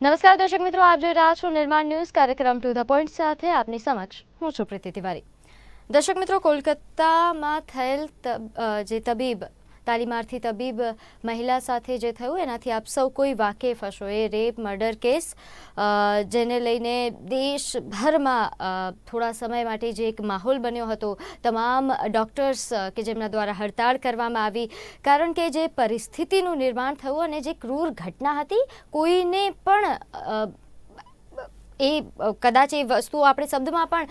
નમસ્કાર દર્શક મિત્રો, આપ જોઈ રહ્યા છો નિર્માણ ન્યૂઝ કાર્યક્રમ ટુ ધ પોઈન્ટ સાથે આપની સમક્ષ હું છું પ્રીતિ તિવારી. દર્શક મિત્રો, કોલકાતામાં થયેલ જે તબીબ તાલીમાર્થી તબીબ મહિલા સાથે જે થયું, એનાથી આપ સૌ કોઈ વાકેફ હશો. એ રેપ, મર્ડર કેસ જેને લઈને દેશભરમાં થોડા સમય માટે જે એક માહોલ બન્યો હતો, તમામ ડૉક્ટર્સ કે જેમના દ્વારા હડતાળ કરવામાં આવી, કારણ કે જે પરિસ્થિતિનું નિર્માણ થયું અને જે ક્રૂર ઘટના હતી, કોઈને પણ એ કદાચ એ વસ્તુઓ આપણે શબ્દમાં પણ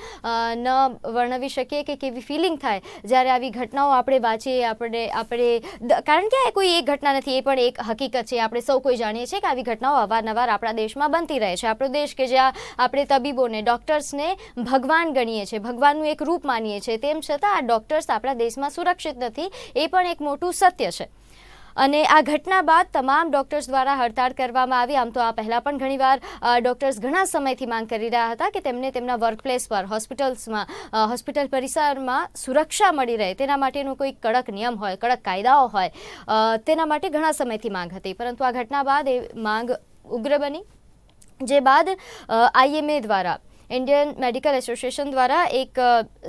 ન વર્ણવી શકીએ કે કેવી ફિલિંગ થાય. જ્યારે આવી ઘટનાઓ આપણે વાંચીએ, આપણે આપણે કારણ કે આ કોઈ એક ઘટના નથી, એ પણ એક હકીકત છે. આપણે સૌ કોઈ જાણીએ છીએ કે આવી ઘટનાઓ અવારનવાર આપણા દેશમાં બનતી રહે છે. આપણો દેશ કે જ્યાં આપણે તબીબોને ડૉક્ટર્સને ભગવાન ગણીએ છીએ, ભગવાનનું એક રૂપ માનીએ છીએ. તેમ છતાં આ ડૉક્ટર્સ આપણા દેશમાં સુરક્ષિત નથી, એ પણ એક મોટું સત્ય છે. અને આ ઘટના બાદ તમામ ડૉક્ટર્સ દ્વારા હડતાળ કરવામાં આવી. આમ તો આ પહેલાં પણ ઘણીવાર ડૉક્ટર્સ ઘણા સમયથી માંગ કરી રહ્યા હતા કે તેમને તેમના વર્કપ્લેસ પર હોસ્પિટલ્સમાં હોસ્પિટલ પરિસરમાં સુરક્ષા મળી રહે. તેના માટેનો કોઈ કડક નિયમ હોય, કડક કાયદાઓ હોય તેના માટે ઘણા સમયથી માંગ હતી. પરંતુ આ ઘટના બાદ એ માંગ ઉગ્ર બની. જે બાદ આઈએમએ દ્વારા ઇન્ડિયન મેડિકલ એસોસિએશન દ્વારા એક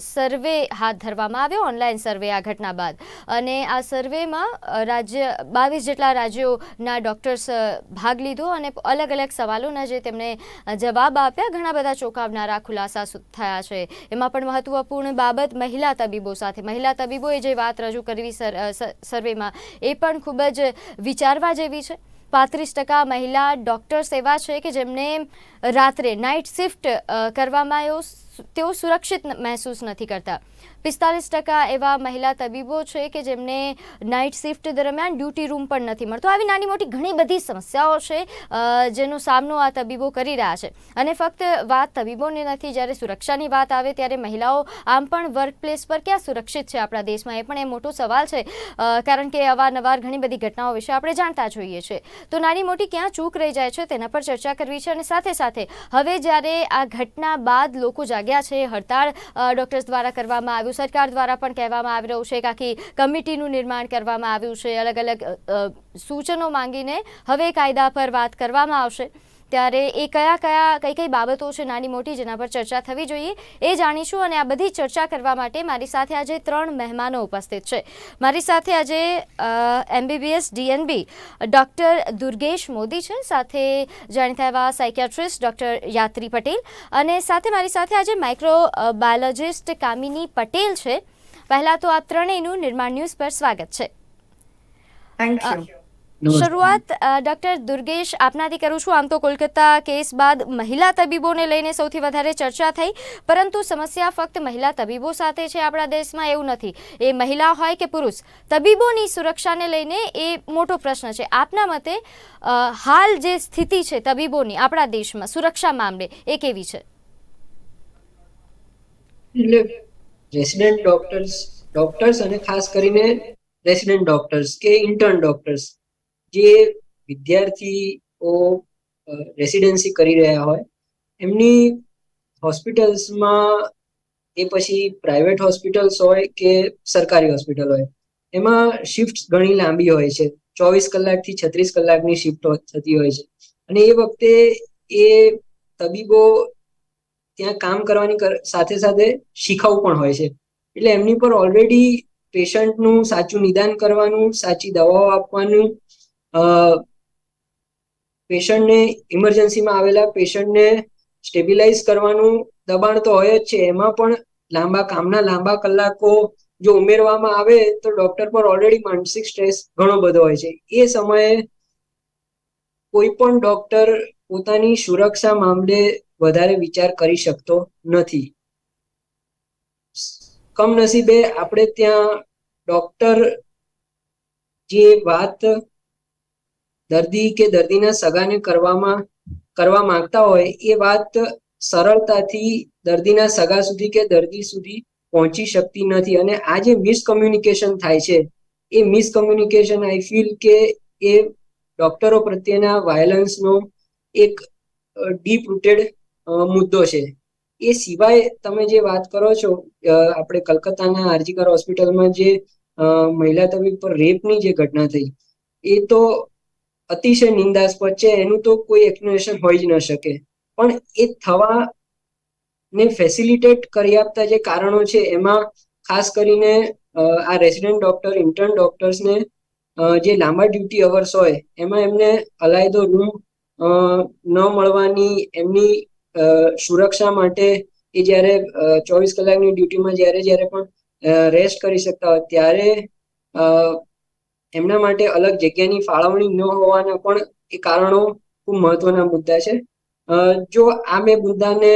સર્વે હાથ ધરવામાં આવ્યો, ઓનલાઈન સર્વે આ ઘટના બાદ. અને આ સર્વેમાં રાજ્ય, બાવીસ જેટલા રાજ્યોના ડૉક્ટર્સ ભાગ લીધો અને અલગ અલગ સવાલોના જે તેમણે જવાબ આપ્યા, ઘણા બધા ચોંકાવનારા ખુલાસા થયા છે. એમાં પણ મહત્વપૂર્ણ બાબત મહિલા તબીબો સાથે. મહિલા તબીબોએ જે વાત રજૂ કરવી સર- સર્વેમાં, એ પણ ખૂબ જ વિચારવા જેવી છે. પાંત્રીસ ટકા મહિલા ડૉક્ટર્સ એવા છે કે જેમને રાત્રે નાઇટ શિફ્ટ કરવામાં સુ- તેઓ સુરક્ષિત મહેસૂસ નથી કરતા. પિસ્તાલીસ ટકા એવા મહિલા તબીબો છે કે જેમને નાઇટ શિફ્ટ દરમિયાન ડ્યુટી રૂમ પણ નથી મળતો. આવી નાની મોટી ઘણી બધી સમસ્યાઓ છે જેનો સામનો આ તબીબો કરી રહ્યા છે. અને ફક્ત વાત તબીબોની નથી, જ્યારે સુરક્ષાની વાત આવે ત્યારે મહિલાઓ આમ પણ વર્કપ્લેસ પર ક્યાં સુરક્ષિત છે આપણા દેશમાં? એ પણ એ મોટો સવાલ છે. કારણ કે અવારનવાર ઘણી બધી ઘટનાઓ વિશે આપણે જાણતા જોઈએ છે તો નાની મોટી ક્યાં ચૂક રહી જાય છે તેના પર ચર્ચા કરવી છે અને સાથે સાથે હવે જ્યારે આ ઘટના બાદ લોકો જાગ્યા છે. હડતાળ ડૉક્ટર્સ દ્વારા કરવામાં આવ્યું. સરકાર દ્વારા પણ કહેવામાં આવી રહ્યું છે કે આખી કમિટીનું નિર્માણ કરવામાં આવ્યું છે. અલગ અલગ સૂચનો માંગીને હવે કાયદા પર વાત કરવામાં આવશે. ત્યારે એ કયા કયા કઈ કઈ બાબતો છે નાની મોટી જેના પર ચર્ચા થવી જોઈએ એ જાણીશું અને આ બધી ચર્ચા કરવા માટે મારી સાથે આજે ત્રણ મહેમાનો ઉપસ્થિત છે. મારી સાથે આજે MBBS DNB doctor Durgesh Modi છે સાથે જાણીતા એવા સાયકિયાટ્રિસ્ટ ડૉક્ટર યાત્રી પટેલ અને સાથે મારી સાથે આજે માઇક્રો બાયોલોજિસ્ટ કામિની પટેલ છે. પહેલાં તો આ ત્રણેયનું નિર્માણ ન્યૂઝ પર સ્વાગત છે. Thank you. શરૂઆત ડોક્ટર દુર્ગેશ આપનાથી કરું છું. આમ તો કોલકાતા કેસ બાદ મહિલા તબીબોને લઈને સૌથી વધારે ચર્ચા થઈ પરંતુ સમસ્યા ફક્ત મહિલા તબીબો સાથે છે આપણા દેશમાં એવું નથી. એ મહિલા હોય કે પુરુષ તબીબોની સુરક્ષાને લઈને એ મોટો પ્રશ્ન છે. આપના મતે અ, હાલ જે સ્થિતિ છે તબીબોની આપણા દેશમાં સુરક્ષા મામલે એ કેવી છે? રેસિડેન્ટ ડોક્ટર્સ ડોક્ટર્સ અને ખાસ કરીને રેસિડેન્ટ ડોક્ટર્સ કે ઇન્ટર્ન ડોક્ટર્સ જે વિદ્યાર્થીઓ રેસિડેન્સી કરી રહ્યા હોય, એમની હોસ્પિટલ્સમાં એ પછી પ્રાઇવેટ હોસ્પિટલ્સ હોય કે સરકારી હોસ્પિટલ હોય, એમાં શિફ્ટ ઘણી લાંબી હોય છે. ચોવીસ કલાકથી છત્રીસ કલાકની શિફ્ટ થતી હોય છે. અને એ વખતે એ તબીબો ત્યાં કામ કરવાની કર- સાથે સાથે શીખવું પણ હોય છે. એટલે એમની પર ઓલરેડી પેશન્ટનું સાચું નિદાન કરવાનું, સાચી દવાઓ આપવાનું પેશન્ટને ઇમરજન્સીમાં આવેલા પેશન્ટને સ્ટેબિલાઇઝ કરવાનું દબાણ તો હોય જ છે. એમાં પણ લાંબા, કામના લાંબા કલાકો જો ઉમેરવામાં આવે તો ડોક્ટર પર ઓલરેડી માનસિક સ્ટ્રેસ ઘણો બધો હોય છે. એ સમયે કોઈ પણ ડોક્ટર પોતાની સુરક્ષા મામલે વધારે વિચાર કરી શકતો નથી. કમનસીબે આપણે ત્યાં ડોક્ટર જે વાત દર્દી કે દર્દીના સગાને કરવામાં, કરવા માંગતા હોય એ વાત સરળતાથી દર્દીના સગા સુધી કે દર્દી સુધી પહોંચી શકતી નથી. અને આ જે મિસકમ્યુનિકેશન થાય છે, એ મિસકમ્યુનિકેશન આઈ ફીલ કે એ ડોક્ટરો પ્રત્યેના વાયલન્સનો એક ડીપ રૂટેડ મુદ્દો છે. એ સિવાય તમે જે વાત કરો છો આપણે કલકત્તાના આરજીકર હોસ્પિટલમાં જે મહિલા તબીબ પર રેપની જે ઘટના થઈ, એ તો અતિશય નિંદાસ્પદ છે, એનું તો કોઈ એક્સપ્લેનેશન હોઈ જ ન શકે. પણ એ થવા ને ફેસિલિટેટ કરી આપતા જે કારણો છે, એમાં ખાસ કરીને આ રેસિડેન્ટ ડોક્ટર ઇન્ટર્ન ડોક્ટર્સને જે લાંબા ડ્યુટી અવર્સ હોય, એમાં એમને અલાયદો રૂમ ન મળવાની, એમની સુરક્ષા માટે એ જ્યારે ચોવીસ કલાકની ડ્યુટીમાં જ્યારે જ્યારે પણ રેસ્ટ કરી શકતા હોય, ત્યારે એમના માટે અલગ જગ્યાની ફાળવણી ન હોવાના પણ એ કારણો ખૂબ મહત્વના મુદ્દા છે. જો આ બે મુદ્દાને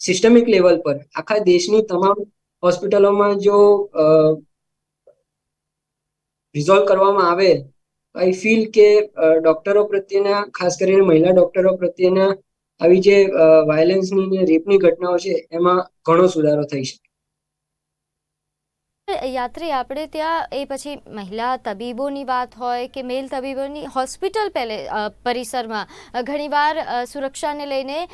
સિસ્ટમિક લેવલ પર આખા દેશની તમામ હોસ્પિટલોમાં જો રિઝોલ્વ કરવામાં આવે આઈ ફીલ કે ડોક્ટરો પ્રત્યેના, ખાસ કરીને મહિલા ડોક્ટરો પ્રત્યેના આવી જે વાયલન્સની ને રેપની ઘટનાઓ છે, એમાં ઘણો સુધારો થઈ શકે. યાત્રી આપણે ત્યાં, એ પછી મહિલા તબીબોની વાત હોય કે મેલ તબીબોની, હોસ્પિટલ પહેલે પરિસરમાં ઘણીવાર સુરક્ષાને લઈને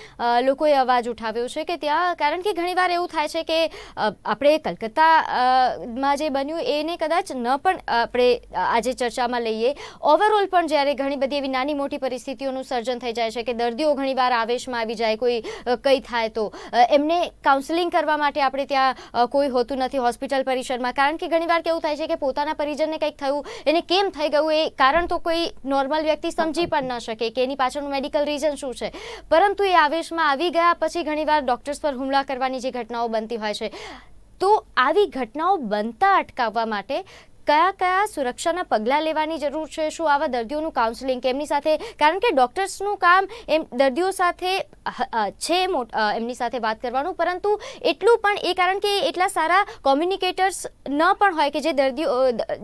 લોકોએ અવાજ ઉઠાવ્યો છે કે ત્યાં, કારણ કે ઘણીવાર એવું થાય છે કે આપણે કલકત્તામાં જે બન્યું, એને કદાચ ન પણ આપણે આજે ચર્ચામાં લઈએ. ઓવરઓલ પણ જ્યારે ઘણી બધી એવી નાની મોટી પરિસ્થિતિઓનું સર્જન થઈ જાય છે કે દર્દીઓ ઘણીવાર આવેશમાં આવી જાય, કોઈ કંઈ થાય તો એમને કાઉન્સેલિંગ કરવા માટે આપણે ત્યાં કોઈ હોતું નથી, હોસ્પિટલ પરિસરમાં કારણ કે ઘણીવાર કેવું થાય છે કે પોતાના પરિજનને કંઈક થયું, એને કેમ થઈ ગયું, એ કારણ તો કોઈ નોર્મલ વ્યક્તિ સમજી પણ ન શકે કે એની પાછળનું મેડિકલ રીઝન શું છે. પરંતુ એ આવેશમાં આવી ગયા પછી ઘણીવાર ડૉક્ટર્સ પર હુમલા કરવાની જે ઘટનાઓ બનતી હોય છે. તો આવી ઘટનાઓ બનતા અટકાવવા માટે કયા કયા સુરક્ષાના પગલાં લેવાની જરૂર છે? શું આવા દર્દીઓનું કાઉન્સેલિંગ એમની સાથે? કારણ કે ડૉક્ટર્સનું કામ એમ દર્દીઓ સાથે છે એમની સાથે વાત કરવાનું. પરંતુ એટલું પણ એ કારણ કે એટલા સારા કોમ્યુનિકેટર્સ ન પણ હોય કે જે દર્દીઓ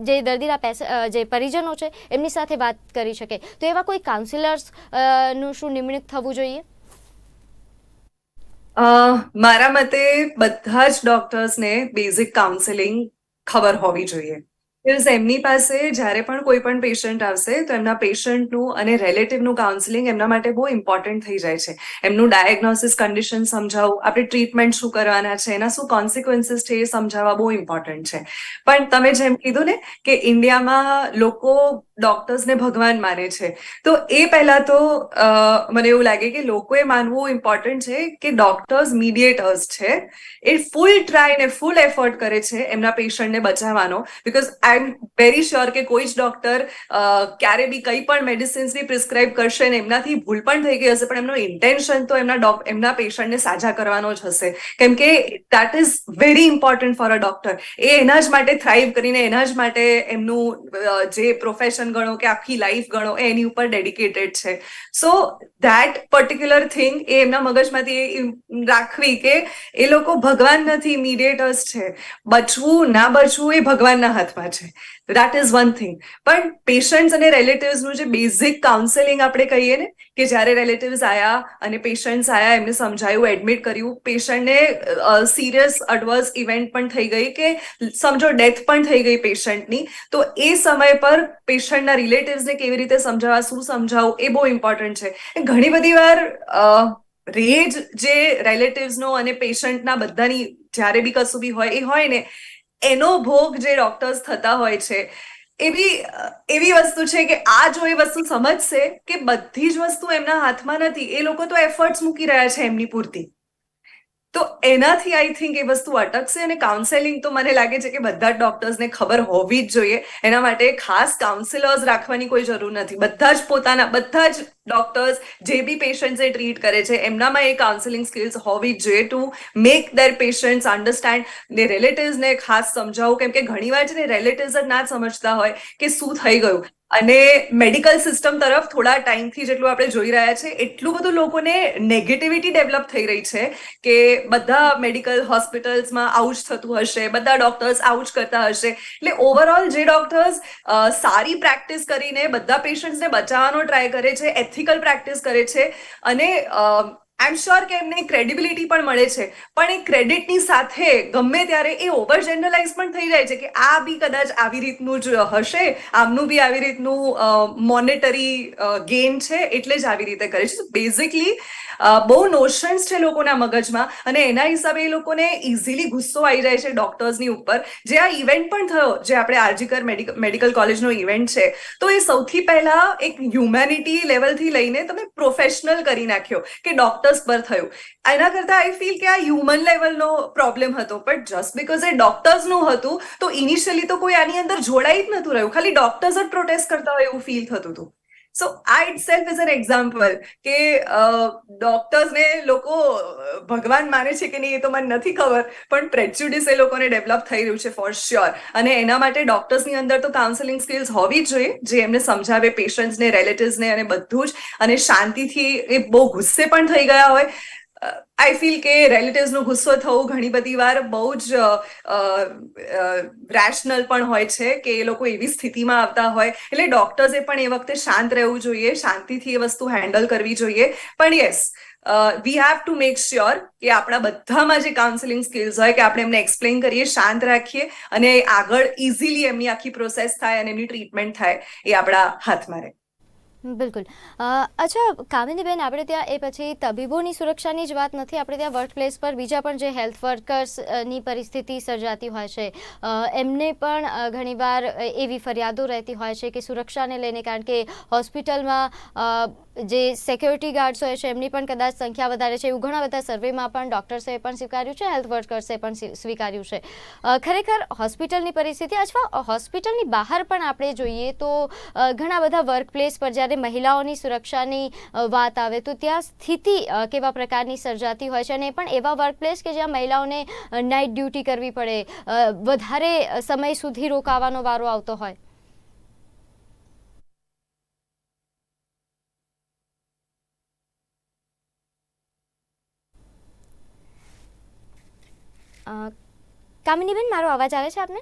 જે દર્દીના પેસા જે પરિજનો છે, એમની સાથે વાત કરી શકે. તો એવા કોઈ કાઉન્સિલર્સનું શું નિમણૂક થવું જોઈએ? મારા મતે બધા જ ડોક્ટર્સને બેઝિક કાઉન્સેલિંગ ખબર હોવી જોઈએ. બીકોઝ એમની પાસે, જ્યારે પણ કોઈ પણ પેશન્ટ આવશે, તો એમના પેશન્ટનું અને રિલેટિવનું કાઉન્સિલિંગ એમના માટે બહુ ઇમ્પોર્ટન્ટ થઈ જાય છે. એમનું ડાયગ્નોસિસ કન્ડિશન સમજાવવું, આપણે ટ્રીટમેન્ટ શું કરવાના છે, એના શું કોન્સિક્વન્સીસ છે, એ સમજાવવા બહુ ઇમ્પોર્ટન્ટ છે. પણ તમે જેમ કીધું ને કે ઇન્ડિયામાં લોકો ડોક્ટર્સને ભગવાન માને છે, તો એ પહેલા તો મને એવું લાગે કે લોકોએ માનવું ઇમ્પોર્ટન્ટ છે કે ડોક્ટર્સ મીડિયેટર્સ છે. એ ફૂલ ટ્રાય ને ફૂલ એફર્ટ કરે છે એમના પેશન્ટને બચાવવાનો because I am very sure કે કોઈ જ ડોક્ટર ક્યારે બી કંઈ પણ મેડિસિન્સની પ્રિસ્ક્રાઇબ કરશે ને એમનાથી ભૂલ પણ થઈ ગઈ હશે, પણ એમનો ઇન્ટેન્શન તો એમના એમના પેશન્ટને સાજા કરવાનો જ હશે. કેમ કે that is very important for a doctor એ એના જ માટે થ્રાઈવ કરીને, એના જ માટે એમનું જે પ્રોફેશન ગણો કે આખી લાઈફ ગણો, એ એની ઉપર ડેડિકેટેડ છે. સો ધેટ પર્ટિક્યુલર થિંગ એ એમના મગજમાંથી રાખવી કે એ લોકો ભગવાન નથી ઇમિડિયેટર્સ છે. બચવું, ના બચવું એ ભગવાનના હાથમાં છે. દેટ ઇઝ વન થિંગ પણ પેશન્ટ્સ અને રિલેટિવ્સનું જે બેઝિક કાઉન્સેલિંગ આપણે કહીએ ને, કે જ્યારે રિલેટિવ્સ આયા અને પેશન્ટ્સ આયા, એમને સમજાયું એડમિટ કર્યું પેશન્ટને સિરિયસ અડવર્સ ઇવેન્ટ પણ થઈ ગઈ કે સમજો ડેથ પણ થઈ ગઈ પેશન્ટની તો એ સમય પર પેશન્ટના રિલેટિવ્સને કેવી રીતે સમજાવવા, શું સમજાવવું એ બહુ ઇમ્પોર્ટન્ટ છે. ઘણી બધી વાર રેજ જે રિલેટિવ્સનો અને પેશન્ટના બધાની જ્યારે બી કશું બી હોય, એ હોય ને એનો ભોગ જે ડોક્ટર્સ થતા હોય છે, એવી એવી વસ્તુ છે કે આ જો એ વસ્તુ સમજશે કે બધી જ વસ્તુ એમના હાથમાં નથી, એ લોકો તો એફર્ટ્સ મૂકી રહ્યા છે એમની પૂરતી. તો એનાથી આઈ થિંક એ વસ્તુ અટકશે અને કાઉન્સેલિંગ તો મને લાગે છે કે બધા જ ડોક્ટર્સને ખબર હોવી જ જોઈએ. એના માટે ખાસ કાઉન્સિલર્સ રાખવાની કોઈ જરૂર નથી. બધા જ પોતાના, બધા જ ડોક્ટર્સ જે બી પેશન્ટ્સને ટ્રીટ કરે છે, એમનામાં એ કાઉન્સેલિંગ સ્કિલ્સ હોવી જોઈએ to make their patients understand ને રિલેટિવ્સને ખાસ સમજાવવું કેમ કે ઘણીવાર છે ને રિલેટિવ્સ જ ના સમજતા હોય કે શું થઈ ગયું. અને મેડિકલ સિસ્ટમ તરફ થોડા ટાઈમથી જેટલું આપણે જોઈ રહ્યા છે, એટલું બધું લોકોને નેગેટિવિટી ડેવલપ થઈ રહી છે કે બધા મેડિકલ હોસ્પિટલ્સમાં આવું જ થતું હશે, બધા ડોક્ટર્સ આવું જ કરતા હશે. એટલે ઓવરઓલ જે ડોક્ટર્સ સારી પ્રેક્ટિસ કરીને બધા પેશન્ટ્સને બચાવવાનો ટ્રાય કરે છે એથિકલ પ્રેક્ટિસ કરે છે અને આઈ એમ શ્યોર કે એમને ક્રેડિબિલિટી પણ મળે છે. પણ એ ક્રેડિટની સાથે ગમે ત્યારે એ ઓવર જનરલાઇઝ પણ થઈ જાય છે કે આ બી કદાચ આવી રીતનું જ હશે, આમનું બી આવી રીતનું મોનેટરી ગેઇન છે એટલે જ આવી રીતે કરે છે. બેઝિકલી બહુ નોશન્સ છે લોકોના મગજમાં અને એના હિસાબે એ લોકોને ઇઝીલી ગુસ્સો આવી જાય છે ડોક્ટર્સની ઉપર. જે આ ઇવેન્ટ પણ થયો, જે આપણે આરજીકર મેડિકલ કોલેજનો ઇવેન્ટ છે, તો એ સૌથી પહેલા એક હ્યુમેનિટી લેવલથી લઈને તમે પ્રોફેશનલ કરી નાખ્યો કે ડોક્ટર્સ પર થયું. એના કરતાં આઈ ફીલ કે આ હ્યુમન લેવલનો પ્રોબ્લેમ હતો. બટ જસ્ટ બિકોઝ એ ડોક્ટર્સનું હતું, તો ઇનિશિયલી તો કોઈ આની અંદર જોડાઈ જ નતું રહ્યું. ખાલી ડોક્ટર્સ જ પ્રોટેસ્ટ કરતા હોય એવું ફીલ થતું હતું. સો આ itself is an example કે ડોક્ટર્સને લોકો ભગવાન માને છે કે નહીં એ તો મને નથી ખબર, પણ પ્રેજ્યુડિસ એ લોકોને ડેવલપ થઈ રહ્યું છે ફોર શ્યોર અને એના માટે ડોક્ટર્સની અંદર તો કાઉન્સેલિંગ સ્કિલ્સ હોવી જોઈએ, જે એમને સમજાવે પેશન્ટ્સને રિલેટિવ્સને અને બધું જ. અને શાંતિથી એ બહુ ગુસ્સે પણ થઈ ગયા હોય. આઈ ફીલ કે રિલેટિવ્સનો ગુસ્સો થવું ઘણી બધી વાર બહુ જ રેશનલ પણ હોય છે કે એ લોકો એવી સ્થિતિમાં આવતા હોય. એટલે ડોક્ટર્સે પણ એ વખતે શાંત રહેવું જોઈએ, શાંતિથી એ વસ્તુ હેન્ડલ કરવી જોઈએ. પણ yes we have to make sure કે આપણા બધામાં જે કાઉન્સેલિંગ સ્કિલ્સ હોય કે આપણે એમને એક્સપ્લેન કરીએ, શાંત રાખીએ અને આગળ ઇઝીલી એમની આખી પ્રોસેસ થાય અને એમની ટ્રીટમેન્ટ થાય એ આપણા હાથમાં રહે. બિલકુલ. અચ્છા, કામિનીબેન, આપણે ત્યાં એ પછી તબીબોની સુરક્ષાની જ વાત નથી. આપણે ત્યાં વર્કપ્લેસ પર બીજા પણ જે હેલ્થ વર્કર્સની પરિસ્થિતિ સર્જાતી હોય છે. એમને પણ ઘણીવાર એવી ફરિયાદો રહેતી હોય છે કે સુરક્ષાને લઈને, કારણ કે હોસ્પિટલમાં જે સિક્યોરિટી ગાર્ડ્સ હોય છે, એમની પણ કદાચ સંખ્યા વધારે છે. એવું ઘણા બધા સર્વેમાં પણ ડૉક્ટર્સે પણ સ્વીકાર્યું છે હેલ્થ વર્કર્સે પણ સ્વીકાર્યું છે. ખરેખર હોસ્પિટલની પરિસ્થિતિ અથવા હોસ્પિટલની બહાર પણ આપણે જોઈએ તો ઘણા બધા વર્ક પ્લેસ પર જ્યારે મહિલાઓની સુરક્ષાની વાત આવે તો ત્યાં સ્થિતિ કેવા પ્રકારની સર્જાતી હોય છે અને એ પણ એવા વર્ક પ્લેસ કે જ્યાં મહિલાઓને નાઇટ ડ્યુટી કરવી પડે વધારે સમય સુધી રોકાવાનો વારો આવતો હોય. કામિનીબેન મારો અવાજ આવે છે આપને?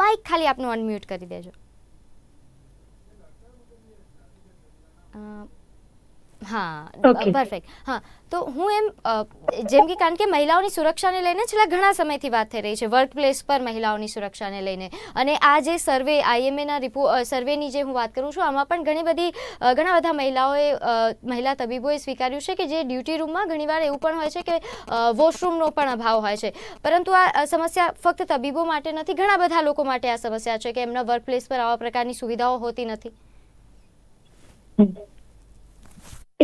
માઇક ખાલી આપનું અનમ્યુટ કરી દેજો. હા પરફેક્ટ હા તો હું એમ જેમ કે કારણ કે મહિલાઓની સુરક્ષાને લઈને છેલ્લા ઘણા સમયથી વાત થઈ રહી છે વર્ક પ્લેસ પર મહિલાઓની સુરક્ષાને લઈને. અને આ જે સર્વે આઈએમએના રિપો સર્વેની જે હું વાત કરું છું આમાં પણ ઘણી બધી ઘણા બધા મહિલાઓએ મહિલા તબીબોએ સ્વીકાર્યું છે કે જે ડ્યુટી રૂમમાં ઘણીવાર એવું પણ હોય છે કે વોશરૂમનો પણ અભાવ હોય છે. પરંતુ આ સમસ્યા ફક્ત તબીબો માટે નથી ઘણા બધા લોકો માટે આ સમસ્યા છે કે એમના વર્ક પ્લેસ પર આવા પ્રકારની સુવિધાઓ હોતી નથી.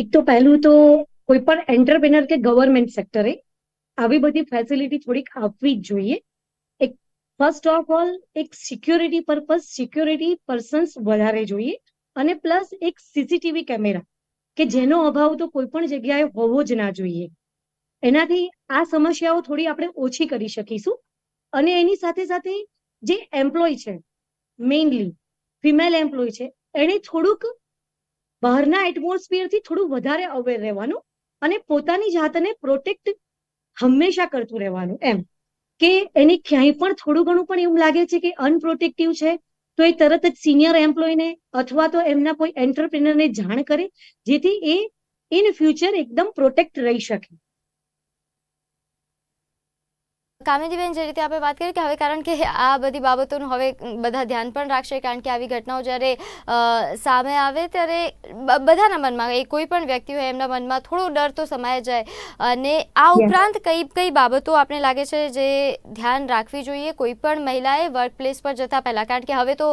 એક તો પહેલું તો કોઈ પણ એન્ટરપ્રેનર કે ગવર્મેન્ટ સેક્ટરે આવી બધી ફેસિલિટી થોડીક આપવી જ જોઈએ. એક ફર્સ્ટ ઓફ ઓલ એક સિક્યોરિટી પર્પઝ સિક્યોરિટી પર્સન્સ વધારે જોઈએ. અને પ્લસ એક સીસીટીવી કેમેરા કે જેનો અભાવ તો કોઈ પણ જગ્યાએ હોવો જ ના જોઈએ. એનાથી આ સમસ્યાઓ થોડી આપણે ઓછી કરી શકીશું. અને એની સાથે સાથે જે એમ્પ્લોય છે મેઇનલી ફિમેલ એમ્પ્લોય છે એણે થોડુંક બહારના એટમોસ્ફિયરથી થોડું વધારે અવેર રહેવાનું અને પોતાની જાતને પ્રોટેક્ટ હંમેશા કરતું રહેવાનું, એમ. કે એને ક્યાંય પણ થોડું ઘણું પણ એવું લાગે છે કે અનપ્રોટેક્ટિવ છે, તો એ તરત જ સિનિયર એમ્પ્લોયને અથવા તો એમના કોઈ એન્ટરપ્રિનરને જાણ કરે, જેથી એ ઇન ફ્યુચર એકદમ પ્રોટેક્ટ રહી શકે. કામિનીબેન જે રીતે આપણે વાત કરી કે હવે કારણ કે આ બધી બાબતોનું હવે બધા ધ્યાન પણ રાખશે કારણ કે આવી ઘટનાઓ જ્યારે સામે આવે ત્યારે બધાના મનમાં એ કોઈ પણ વ્યક્તિ હોય એમના મનમાં થોડો ડર તો સમાય જાય. અને આ ઉપરાંત કઈ કઈ બાબતો આપણે લાગે છે જે ધ્યાન રાખવી જોઈએ? કોઈ પણ મહિલાએ વર્ક પ્લેસ પર જતા પહેલાં કારણ કે હવે તો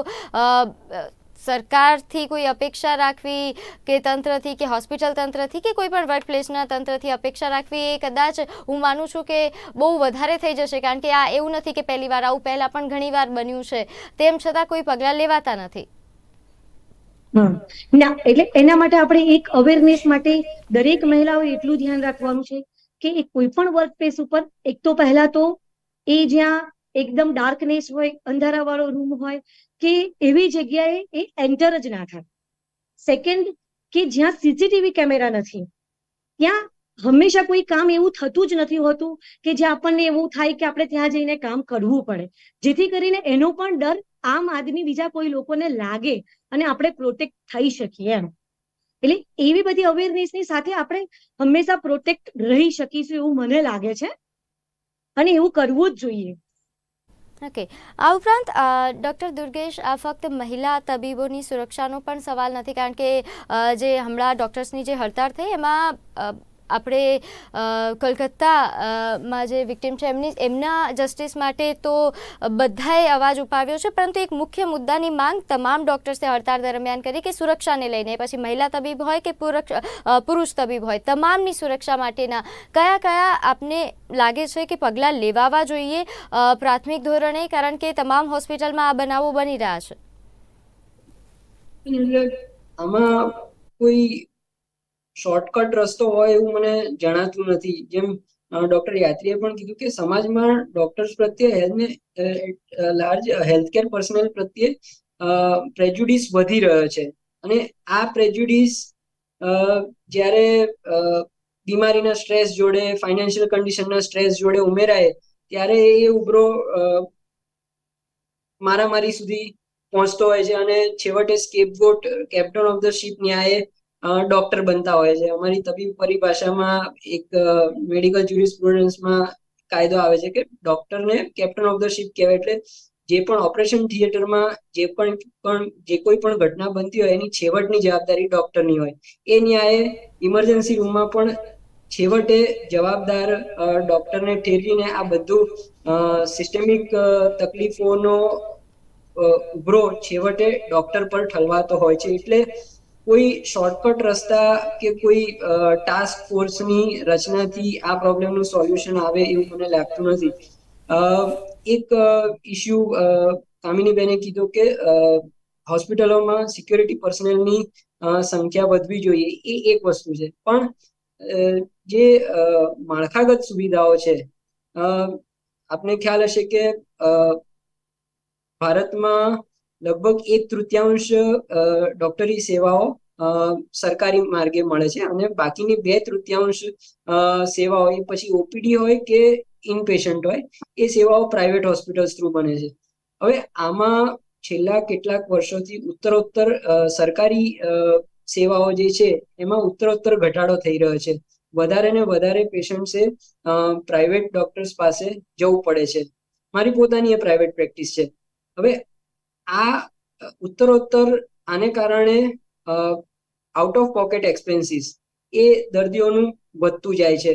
સરકારથી કોઈ અપેક્ષા રાખવી કે તંત્રથી કે હોસ્પિટલ તંત્રથી કે કોઈ પણ વર્ક પ્લેસના તંત્રથી અપેક્ષા રાખવી એ કદાચ હું માનું છું કે બહુ વધારે થઈ જશે, કારણ કે આ એવું નથી કે પહેલી વાર આવું, પહેલા પણ ઘણી વાર બન્યું છે. તેમ છતાં કોઈ પગલાં લેવાતા નથી. ના, એટલે એના માટે આપણે એક અવેરનેસ માટે દરેક મહિલાઓએ એટલું ધ્યાન રાખવાનું છે કે એ કોઈ પણ વર્ક પ્લેસ ઉપર, એક તો પહેલા તો એ જ્યાં એકદમ ડાર્કનેસ હોય, અંધારાવાળો રૂમ હોય કે એવી જગ્યાએ એ એન્ટર જ ના થાય. સેકન્ડ કે જ્યાં સીસીટીવી કેમેરા નથી. ત્યાં હંમેશા કોઈ કામ એવું થતું જ નથી હોતું કે જ્યાં આપણને એવું થાય કે આપણે ત્યાં જઈને કામ કરવું પડે. જેથી કરીને એનો પણ ડર આમ આદમી બીજા કોઈ લોકોને લાગે અને આપણે પ્રોટેક્ટ થઈ શકીએ એમ. એટલે એવી બધી અવેરનેસની સાથે આપણે હંમેશા પ્રોટેક્ટ રહી શકીશું એવું મને લાગે છે. અને એવું કરવું જ જોઈએ. ઓકે આ ઉપરાંત ડૉક્ટર દુર્ગેશ આ ફક્ત મહિલા તબીબોની સુરક્ષાનો પણ સવાલ નથી, કારણ કે જે હમણાં ડૉક્ટર્સની જે હડતાળ થઈ, એમાં આપણે અ, કોલકાતા અ, માં જે વિક્ટિમ છે એમની એમના જસ્ટિસ માટે તો બધાએ અવાજ ઉપાવ્યો છે પરંતુ એક મુખ્ય મુદ્દાની માંગ તમામ ડૉક્ટર્સે હડતાળ દરમિયાન કરી કે સુરક્ષાને લઈને પછી મહિલા તબીબ હોય કે પુરુષ તબીબ હોય તમામની સુરક્ષા માટેના કયા કયા આપને લાગે છે કે પગલાં લેવાવા જોઈએ પ્રાથમિક ધોરણે કારણ કે તમામ હોસ્પિટલમાં આ બનાવો બની રહ્યા છે? આમાં કોઈ શોર્ટકટ રસ્તો હોય એવું મને જણાતું નથી. જેમ ડોક્ટર યાત્રીએ પણ કીધું કે સમાજમાં ડોક્ટર્સ પ્રત્યે હેલ્થને લાર્જ હેલ્થકેર પર્સનલ પ્રત્યે પ્રેજ્યુડિસ વધી રહ્યો છે. અને આ પ્રેજ્યુડિસ જ્યારે બીમારીના સ્ટ્રેસ જોડે ફાઇનાન્શિયલ કન્ડિશનના સ્ટ્રેસ જોડે ઉમેરાય, ત્યારે એ ઉભરો મારામારી સુધી પહોંચતો હોય છે. અને છેવટે scapegoat captain of the ship ન્યાયે doctor બનતા હોય છે. અમારી તબીબ પરિભાષામાં એક મેડિકલ જ્યુરિસ્પ્રુડન્સમાં કાયદો આવે છે કે ડોક્ટરને કેપ્ટન ઓફ ધ શિપ કહેવાય એટલે જે પણ ઓપરેશન થિયેટરમાં જે પણ પણ, જે કોઈ પણ ઘટના બનતી હોય એની છેવટની જવાબદારી ડોક્ટરની હોય. એ ન્યાયે ઇમરજન્સી રૂમમાં પણ છેવટે જવાબદાર ડોક્ટરને ઠેરવીને આ બધું સિસ્ટેમિક તકલીફોનો ઉભરો છેવટે ડોક્ટર પર ઠલવાતો હોય છે. એટલે કોઈ શોર્ટકટ રસ્તા કે કોઈ ટાસ્ક ફોર્સની રચનાથી આ પ્રોબ્લેમનું સોલ્યુશન આવે એવું મને લાગતું નથી. એક ઇસ્યુ કામિનીબેને કીધું કે હોસ્પિટલોમાં સિક્યોરિટી પર્સનલની સંખ્યા વધવી જોઈએ એ એક વસ્તુ છે. પણ જે માળખાગત સુવિધાઓ છે આપને ખ્યાલ હશે કે ભારતમાં લગભગ એક તૃતીયાંશ ડોક્ટરી સેવાઓ સરકારી માર્ગે મળે છે અને બાકીની બે તૃતીયાંશ સેવાઓ એ પછી ઓપીડી હોય કે ઇનપેશન્ટ હોય, એ સેવાઓ પ્રાઇવેટ હોસ્પિટલ્સ થ્રુ બને છે. હવે આમાં છેલ્લા કેટલાક વર્ષોથી ઉત્તરોત્તર સરકારી સેવાઓ જે છે એમાં ઉત્તરોત્તર ઘટાડો થઈ રહ્યો છે. વધારે ને વધારે પેશન્ટ્સે પ્રાઇવેટ ડોક્ટર્સ પાસે જવું પડે છે. મારી પોતાની એ પ્રાઇવેટ પ્રેક્ટિસ છે. હવે આ ઉત્તરોત્તર આને કારણે આઉટ ઓફ પોકેટ એક્સપેન્સીસ એ દર્દીઓનું વધતું જાય છે.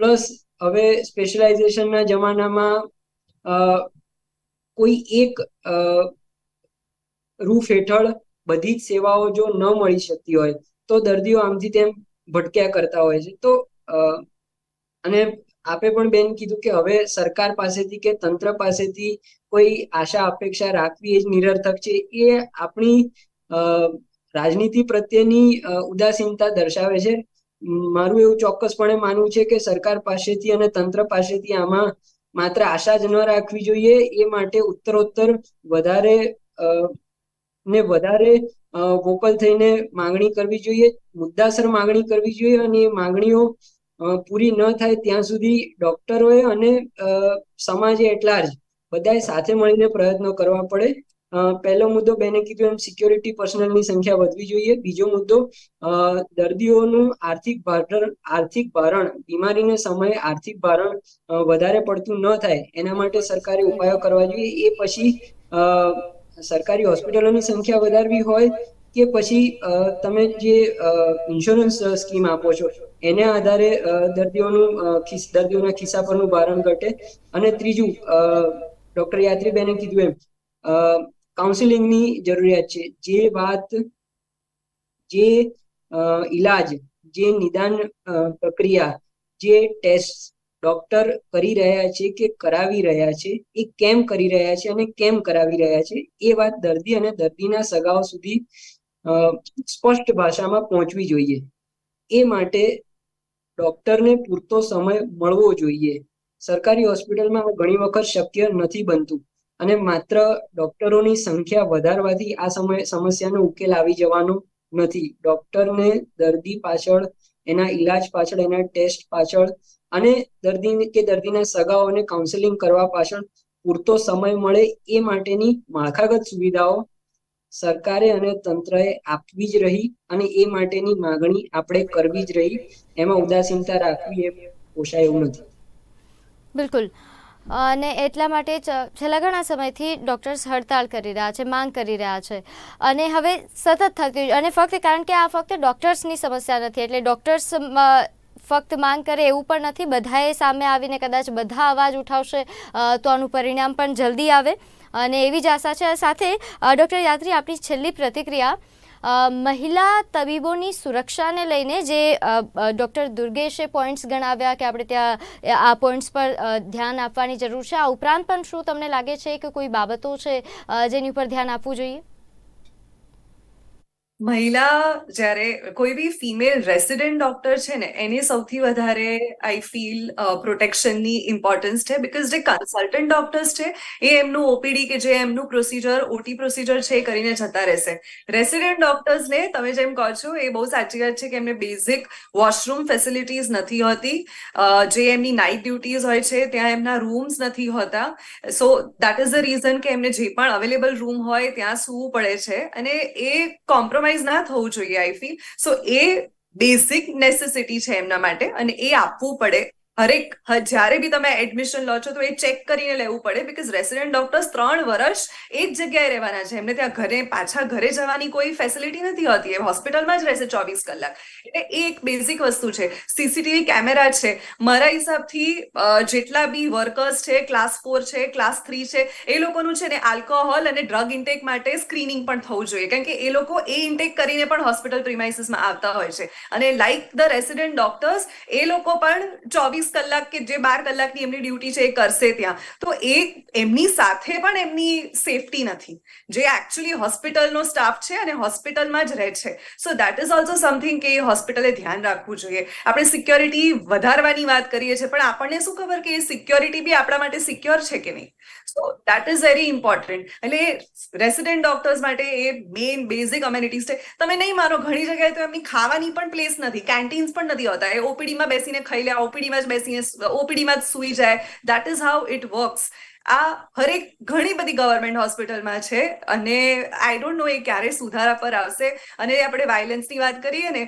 પ્લસ હવે સ્પેશિયલાઇઝેશનના જમાનામાં કોઈ એક રૂફ હેઠળ બધી જ સેવાઓ જો ન મળી શકતી હોય, તો દર્દીઓ આમથી તેમ ભટક્યા કરતા હોય છે. તો અને આપે પણ બેન કીધું કે હવે સરકાર પાસેથી કે તંત્ર પાસેથી કોઈ આશા, અપેક્ષા રાખવી એ જ નિરર્થક છે. એ આપણી રાજનીતિ પ્રત્યેની ઉદાસીનતા દર્શાવે છે. મારું એવું ચોક્કસપણે માનવું છે કે સરકાર પાસેથી અને તંત્ર પાસેથી આમાં માત્ર આશા જ ન રાખવી જોઈએ. એ માટે ઉત્તરોત્તર વધારે ને વધારે વોકલ થઈને માંગણી કરવી જોઈએ. મુદ્દાસર માંગણી કરવી જોઈએ અને એ માંગણીઓ પૂરી ન થાય ત્યાં સુધી ડોક્ટરોએ અને સમાજે એટલા જ બધાએ સાથે મળીને પ્રયત્નો કરવા પડે. પહેલો મુદ્દો બેને કીધું એમ સિક્યોરિટી પર્સનલની સંખ્યા વધવી જોઈએ. બીજો મુદ્દો દર્દીઓનું આર્થિક ભારણ આર્થિક ભારણ, બીમારીને સમયે આર્થિક ભારણ વધારે પડતું ન થાય એના માટે સરકારે ઉપાયો કરવા જોઈએ. એ પછી સરકારી હોસ્પિટલોની સંખ્યા વધારવી હોય કે પછી તમે જે ઇન્સ્યોરન્સ સ્કીમ આપો છો, એને આધારે દર્દીઓનું દર્દીઓના ખિસ્સા પરનું ભારણ ઘટે. અને ત્રીજું ડોક્ટર યાત્રીબેને કીધું એમ કાઉન્સિલિંગની જરૂરિયાત છે. જે વાત, જે ઈલાજ, જે નિદાન પ્રક્રિયા, જે ટેસ્ટ ડોક્ટર કરી રહ્યા છે કે કરાવી રહ્યા છે, એ કેમ કરી રહ્યા છે અને કેમ કરાવી રહ્યા છે, એ વાત દર્દી અને દર્દીના સગાઓ સુધી સ્પષ્ટ ભાષામાં પહોંચવી જોઈએ. એ માટે ડોક્ટરને પૂરતો સમય મળવો જોઈએ. સરકારી હોસ્પિટલમાં ઘણી વખત શક્ય નથી બનતું અને માત્ર ડોક્ટરોની સંખ્યા વધારવાથી આ સમય, સમસ્યાનો ઉકેલ આવી જવાનો નથી. ડોક્ટરને દર્દી પાછળ, એના ઈલાજ પાછળ, એના ટેસ્ટ પાછળ અને દર્દી કે દર્દીના સગાઓને કાઉન્સેલિંગ કરવા પાછળ પૂરતો સમય મળે એ માટેની માળખાગત સુવિધાઓ સરકારે અને તંત્રએ આપવી જ રહી અને એ માટેની માગણી આપણે કરવી જ રહી. એમાં ઉદાસીનતા રાખવી એ પોષાય એવું નથી. બિલકુલ. અને એટલા માટે છેલ્લા ઘણા સમયથી ડૉક્ટર્સ હડતાળ કરી રહ્યા છે, માંગ કરી રહ્યા છે. અને હવે સતત થતી, અને ફક્ત, કારણ કે આ ફક્ત ડૉક્ટર્સની સમસ્યા નથી, એટલે ડૉક્ટર્સ ફક્ત માંગ કરે એવું પણ નથી. બધાએ સામે આવીને કદાચ બધા અવાજ ઉઠાવશે તો આનું પરિણામ પણ જલ્દી આવે. અને એવી જ આશા છે. સાથે ડૉક્ટર યાત્રી આપણી છેલ્લી પ્રતિક્રિયા મહિલા તબીબોની સુરક્ષાને લઈને જે ડૉક્ટર દુર્ગેશે પોઈન્ટ્સ ગણાવ્યા કે આપણે ત્યાં આ પોઈન્ટ્સ પર ધ્યાન આપવાની જરૂર છે. આ ઉપરાંત પણ શું તમને લાગે છે કે કોઈ બાબતો છે જેની ઉપર ધ્યાન આપવું જોઈએ? મહિલા જ્યારે કોઈ બી ફિમેલ રેસિડેન્ટ ડોક્ટર છે ને, એની સૌથી વધારે આઈ ફીલ પ્રોટેક્શનની ઇમ્પોર્ટન્સ છે બિકોઝ જે કન્સલ્ટન્ટ ડોક્ટર્સ છે, એ એમનું ઓપીડી કે જે એમનું પ્રોસિજર ઓટી પ્રોસિજર છે એ કરીને જતા રહેશે. રેસિડેન્ટ ડોક્ટર્સને તમે જેમ કહો છો, એ બહુ સાચી વાત છે કે એમને બેઝિક વોશરૂમ ફેસિલિટીઝ નથી હોતી. જે એમની નાઇટ ડ્યુટીઝ હોય છે, ત્યાં એમના રૂમ્સ નથી હોતા. So that is the reason કે એમને જે પણ અવેલેબલ રૂમ હોય, ત્યાં સૂવું પડે છે. અને એ કોમ્પ્રોમાઇઝ ના થવું જોઈએ આઈ ફીલ સો એ બેઝિક નેસેસિટી છે એમના માટે અને એ આપવું પડે હરેક જ્યારે બી તમે એડમિશન લો છો તો એ ચેક કરીને લેવું પડે બીકોઝ રેસિડેન્ટ ડોક્ટર્સ ત્રણ વર્ષ એ જ જગ્યાએ રહેવાના છે. એમને ત્યાં ઘરે, પાછા ઘરે જવાની કોઈ ફેસિલિટી નથી હોતી. એ હોસ્પિટલમાં જ રહેશે ચોવીસ કલાક. એટલે એ એક બેઝિક વસ્તુ છે. સીસીટીવી કેમેરા છે. મારા હિસાબથી જેટલા બી વર્કર્સ છે ક્લાસ ફોર છે ક્લાસ થ્રી છે, એ લોકોનું છે ને આલ્કોહોલ અને ડ્રગ ઇન્ટેક માટે સ્ક્રીનિંગ પણ થવું જોઈએ. કારણ કે એ લોકો એ ઇન્ટેક કરીને પણ હોસ્પિટલ પ્રિમાઇસીસમાં આવતા હોય છે. અને લાઈક ધ રેસિડેન્ટ ડોક્ટર્સ એ લોકો પણ ચોવીસ કલાક કે જે બાર કલાકની એમની ડ્યુટી છે એ કરશે ત્યાં. તો એ એમની સાથે પણ એમની સેફટી નથી. જે એકચ્યુઅલી હોસ્પિટલનો સ્ટાફ છે અને હોસ્પિટલમાં જ રહે છે. So that is also something કે હોસ્પિટલે ધ્યાન રાખવું જોઈએ. આપણે સિક્યોરિટી વધારવાની વાત કરીએ છીએ, પણ આપણને શું ખબર કે એ સિક્યોરિટી બી આપણા માટે સિક્યોર છે કે નહીં? So that is very important એટલે રેસિડેન્ટ ડોક્ટર્સ માટે એ મેઇન બેઝિક અમેનિટીઝ છે. તમે નહીં માનો, ઘણી જગ્યાએ તો એમની ખાવાની પણ પ્લેસ નથી કેન્ટીન્સ પણ નથી હોતા. એ ઓપીડીમાં બેસીને ખાઈ લે ઓપીડીમાં જ બેસીને ઓપીડીમાં જ સૂઈ જાય. That is how it works આ હરેક ઘણી બધી ગવર્મેન્ટ હોસ્પિટલમાં છે અને આઈ ડોન્ટ નો એ ક્યારે સુધારા પર આવશે. અને આપણે વાયલન્સની વાત કરીએ ને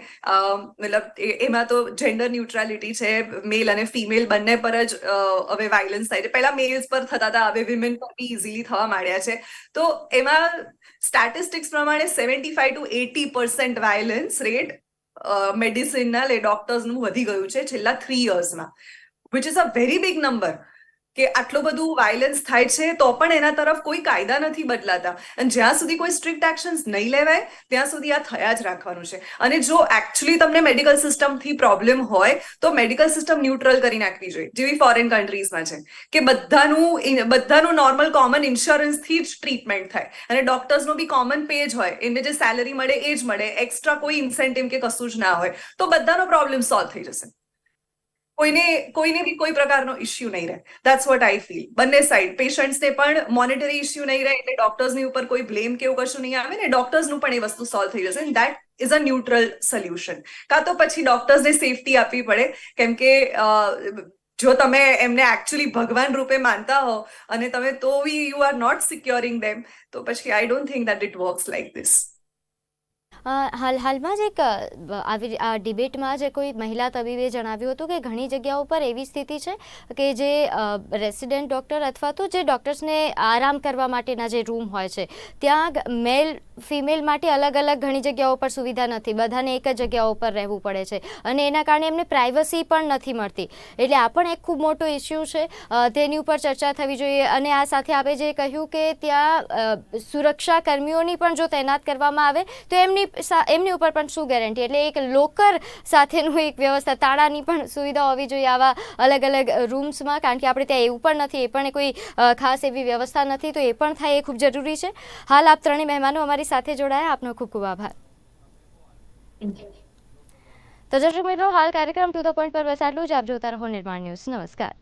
મતલબ એમાં તો જેન્ડર ન્યુટ્રાલિટી છે મેલ અને ફિમેલ બંને પર જ હવે વાયલન્સ થાય છે. પહેલા મેલ્સ પર થતા હતા, હવે વિમેન પર બી ઇઝીલી થવા માંડ્યા છે. તો એમાં સ્ટેટિસ્ટિક્સ પ્રમાણે seventy five to eighty percent violence rate મેડિસિનના લે ડોક્ટર્સનું વધી ગયું છે છેલ્લા three યર્સમાં which is a very big number કે આટલું બધું વાયલન્સ થાય છે, તો પણ એના તરફ કોઈ કાયદા નથી બદલાતા. અને જ્યાં સુધી કોઈ સ્ટ્રિક્ટ એક્શન્સ નહીં લેવાય, ત્યાં સુધી આ થયા જ રાખવાનું છે. અને જો એકચ્યુઅલી તમને મેડિકલ સિસ્ટમથી પ્રોબ્લેમ હોય, તો મેડિકલ સિસ્ટમ ન્યુટ્રલ કરી નાખવી જોઈએ, જેવી ફોરેન કન્ટ્રીઝમાં છે. કે બધાનું બધાનું નોર્મલ કોમન ઇન્સ્યોરન્સથી જ ટ્રીટમેન્ટ થાય. અને ડોક્ટર્સનો બી કોમન પે જ હોય. એમને જે સેલરી મળે એ જ મળે. એક્સ્ટ્રા કોઈ ઇન્સેન્ટિવ કે કશું જ ના હોય. તો બધાનો પ્રોબ્લેમ સોલ્વ થઈ જશે. કોઈને કોઈને બી કોઈ પ્રકારનો ઇશ્યુ નહીં રહે. ધેટ્સ વોટ આઈ ફીલ બંને સાઈડ પેશન્ટ્સને પણ મોનિટરી ઇશ્યુ નહીં રહે, એટલે ડોક્ટર્સની ઉપર કોઈ બ્લેમ કે એવું કશું નહીં આવે ને ડોક્ટર્સનું પણ એ વસ્તુ સોલ્વ થઈ જશે. That is a neutral solution કાં તો પછી ડોક્ટર્સને સેફટી આપવી પડે, કેમ કે જો તમે એમને એકચ્યુઅલી ભગવાન રૂપે માનતા હો અને તમે તો બી you are not securing them તો પછી I don't think that it works like this હાલ, હાલમાં જ એક આવી આ ડિબેટમાં જે કોઈ મહિલા તબીબે જણાવ્યું હતું કે ઘણી જગ્યાઓ પર એવી સ્થિતિ છે કે જે રેસિડેન્ટ ડૉક્ટર અથવા તો જે ડૉક્ટર્સને આરામ કરવા માટેના જે રૂમ હોય છે, ત્યાં મેલ, ફિમેલ માટે અલગ અલગ ઘણી જગ્યાઓ પર સુવિધા નથી, બધાને એક જ જગ્યાઓ પર રહેવું પડે છે અને એના કારણે એમને પ્રાઇવસી પણ નથી મળતી. એટલે આ પણ એક ખૂબ મોટો ઇસ્યુ છે તેની ઉપર ચર્ચા થવી જોઈએ અને આ સાથે આપણે જે કહ્યું કે ત્યાં સુરક્ષા કર્મીઓની પણ જો તૈનાત કરવામાં આવે, તો એમની એમની ઉપર પણ શું ગેરંટી? એટલે એક લોકર સાથેનું એક વ્યવસ્થા, તાળાની પણ સુવિધા હોવી જોઈએ આવા અલગ અલગ રૂમ્સમાં, કારણ કે આપણે ત્યાં એવું પણ નથી, એ પણ કોઈ ખાસ એવી વ્યવસ્થા નથી, તો એ પણ થાય એ ખૂબ જરૂરી છે. હાલ આપ ત્રણેય મહેમાનો અમારી સાથે જોડાયા. આપનો ખૂબ ખૂબ આભાર. તો દર્શક મિત્રો, હાલ કાર્યક્રમ ટુ ધ પોઈન્ટ પર બસ આટલું જ. આપ જોતા રહો નિર્માણ ન્યૂઝ. નમસ્કાર.